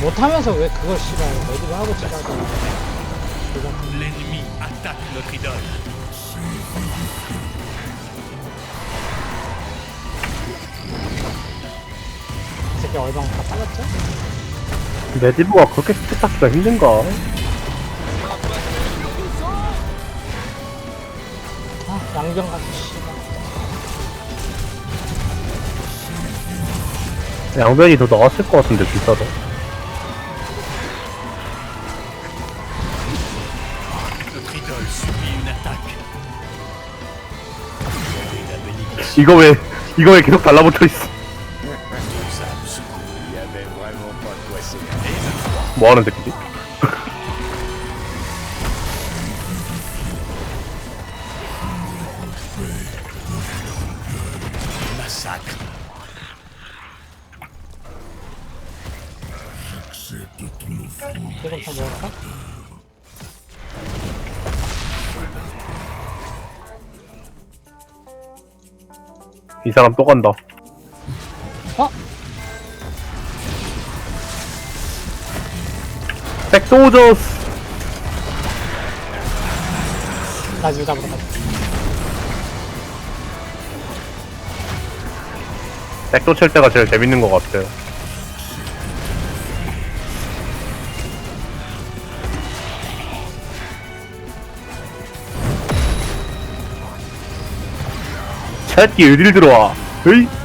못하면서 왜 그걸 싫어해 레디를 하고 찍어야지 L'ennemi attaque notre idole. 새끼 얼방 다 빠졌죠? 레디브가 그렇게 스택 쌓기가 힘든가? 아 양병 같은 씨발 양변이 더 나왔을 것 같은데 비싸다. Notre idole subit une attaque. Et la bénédiction 이거 왜 이거 왜 계속 달라붙어 있어? 뭐 하는 새끼지? 이 사람 또 간다. 백도저스 나 지금 잡으러 가자 백도 칠 때가 제일 재밌는 것 같아요. 새끼 어딜 들어와? 으이?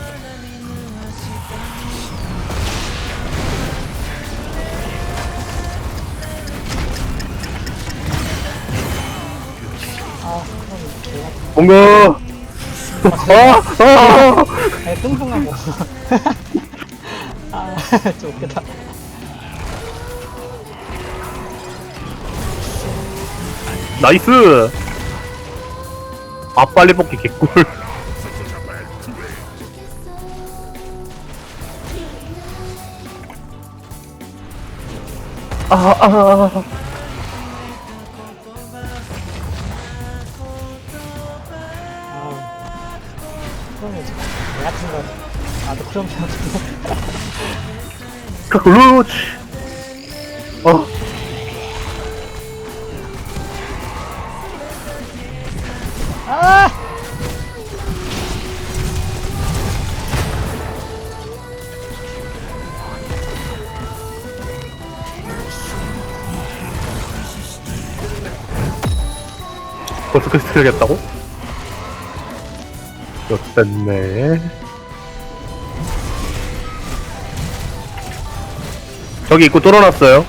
뭔가 아! 아! 아니 뚱뚱하고 아 좀 웃기다 나이스! 아 빨리 뽑기 개꿀 아, 아, 아. 아 그럼 이제 내 같은 거 나도 그런 편인데 그렇지. 어, 아! 벌써 퀘스트 해야겠다고? 좋됐네. 저기 입구 뚫어놨어요.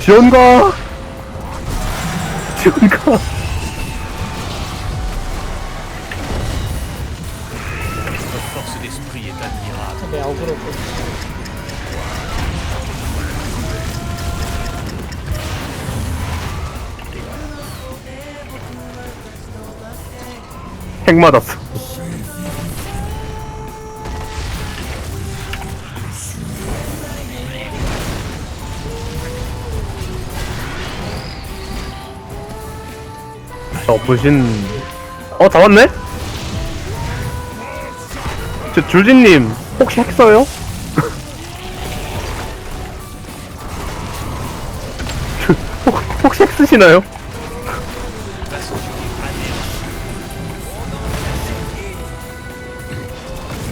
지원가! 지원가! 핵 맞았어. 저 부신 어 잡았네? 저 줄진님 혹시 핵 써요? 혹, 혹시 핵 쓰시나요?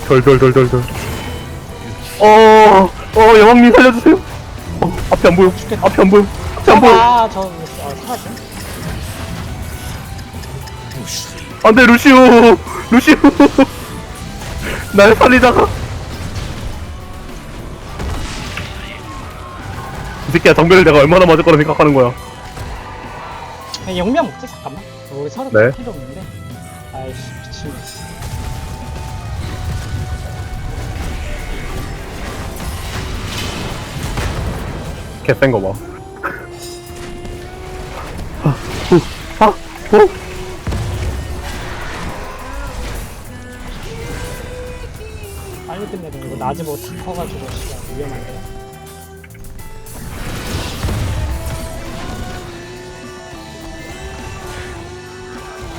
덜덜덜덜덜 어, 어, 여왕님 살려주세요. 어, 앞에 안 보여. 앞에 안 보여. 앞에 안 보여. 아, 저, 어, 사라져? 안 돼, 루시오. 루시오. 날 살리다가. 이 새끼야, 정배를 내가 얼마나 맞을 거라 생각하는 거야. 그냥 영명 먹지, 잠깐만. 우리 서로 네. 필요 없는데. 아이씨, 미친. 개센 거 봐. 4, 5. 빨리 끝내야 돼. 이거 낮에 뭐다 커가지고 시간 위험한데.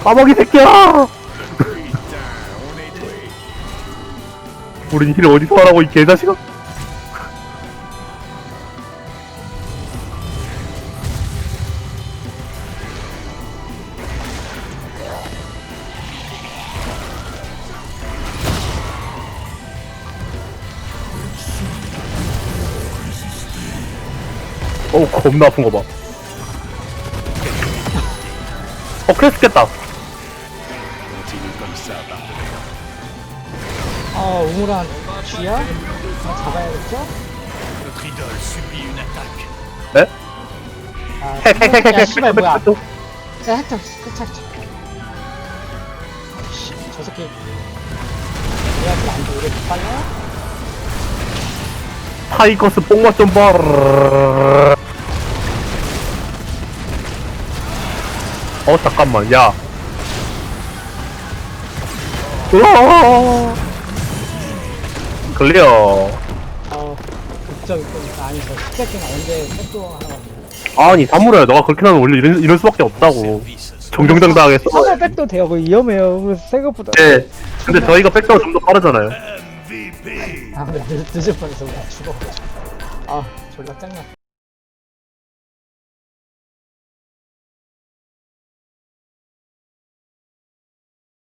까마귀 새끼야! 우린 힐 어디서 하라고, 이 개자식아? 어우, 겁나 아픈 거 봐. 어, 크레스 깼다. 아, 우물한 쥐야? 잡아야겠죠? Une attaque. 네? 아, 야, 핵, 씨발, 핵, 뭐야. 야, 핵 좀, 핵 좀. 씨, 저 새끼. 내가 좀안 돼. 이렇게 빨라? 타이거스 뽕맛 좀 봐 어 잠깐만 야. 으아. 클리어. 어, 극적 있으니까. 아니, 저 새끼는 언제 백도 하나. 아니 사무라야 너가 그렇게 하면 원래 이럴, 이럴 수밖에 없다고. 정정당당하게 써. 처음에 백도 돼요. 그거 위험해요. 그거 생각보다. 네. 근데 저희가 백도가 좀 더 빠르잖아요. 아, 늦, 늦을 뻔해서 죽어. 아, 졸라 짱나.